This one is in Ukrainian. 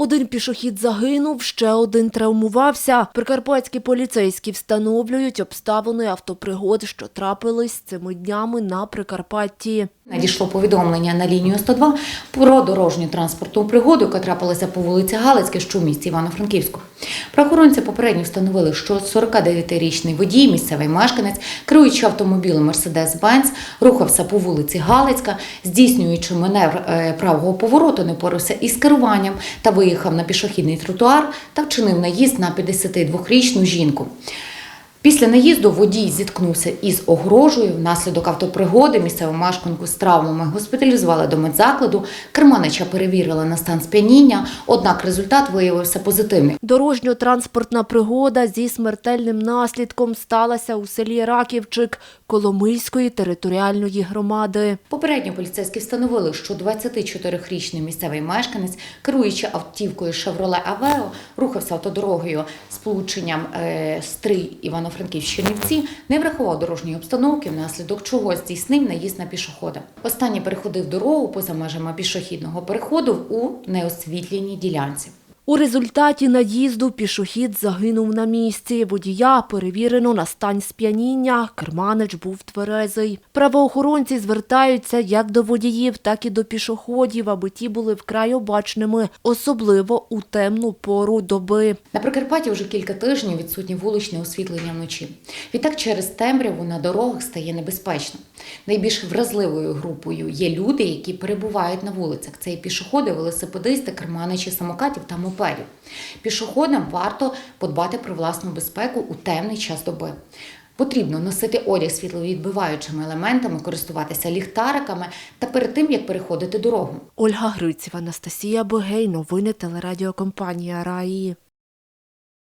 Один пішохід загинув, ще один травмувався. Прикарпатські поліцейські встановлюють обставини автопригод, що трапились цими днями на Прикарпатті. Надійшло повідомлення на лінію 102 про дорожню транспортну пригоду, яка трапилася по вулиці Галицьке, що в місті Івано-Франківську. Правоохоронці попередньо встановили, що 49-річний водій, місцевий мешканець, керуючи автомобілем Mercedes-Benz, рухався по вулиці Галицька, здійснюючи маневр е, правого повороту, не порався із керуванням та виїхав на пішохідний тротуар та вчинив наїзд на 52-річну жінку. Після наїзду водій зіткнувся із огорожею. Внаслідок автопригоди місцеву мешканку з травмами госпіталізували до медзакладу. Керманича перевірили на стан сп'яніння, однак результат виявився позитивним. Дорожньо-транспортна пригода зі смертельним наслідком сталася у селі Раківчик Коломийської територіальної громади. Попередньо поліцейські встановили, що 24-річний місцевий мешканець, керуючи автівкою Chevrolet Aveo, рухався автодорогою сполученням е, Стрий Івано-Франківщинівці, не врахував дорожньої обстановки, внаслідок чого здійснив наїзд на пішохода. Останній переходив дорогу поза межами пішохідного переходу у неосвітленій ділянці. У результаті наїзду пішохід загинув на місці. Водія перевірено на стан сп'яніння. Керманич був тверезий. Правоохоронці звертаються як до водіїв, так і до пішоходів, аби ті були вкрай обачними, особливо у темну пору доби. На Прикарпатті вже кілька тижнів відсутнє вуличне освітлення вночі. Відтак через темряву на дорогах стає небезпечно. Найбільш вразливою групою є люди, які перебувають на вулицях. Це і пішоходи, велосипедисти, керманичі самокатів та мопедів. Пішоходам варто подбати про власну безпеку у темний час доби. Потрібно носити одяг світловідбиваючими елементами, користуватися ліхтариками та перед тим як переходити дорогу. Ольга Гриців, Анастасія Богей. Новини телерадіокомпанія Раї.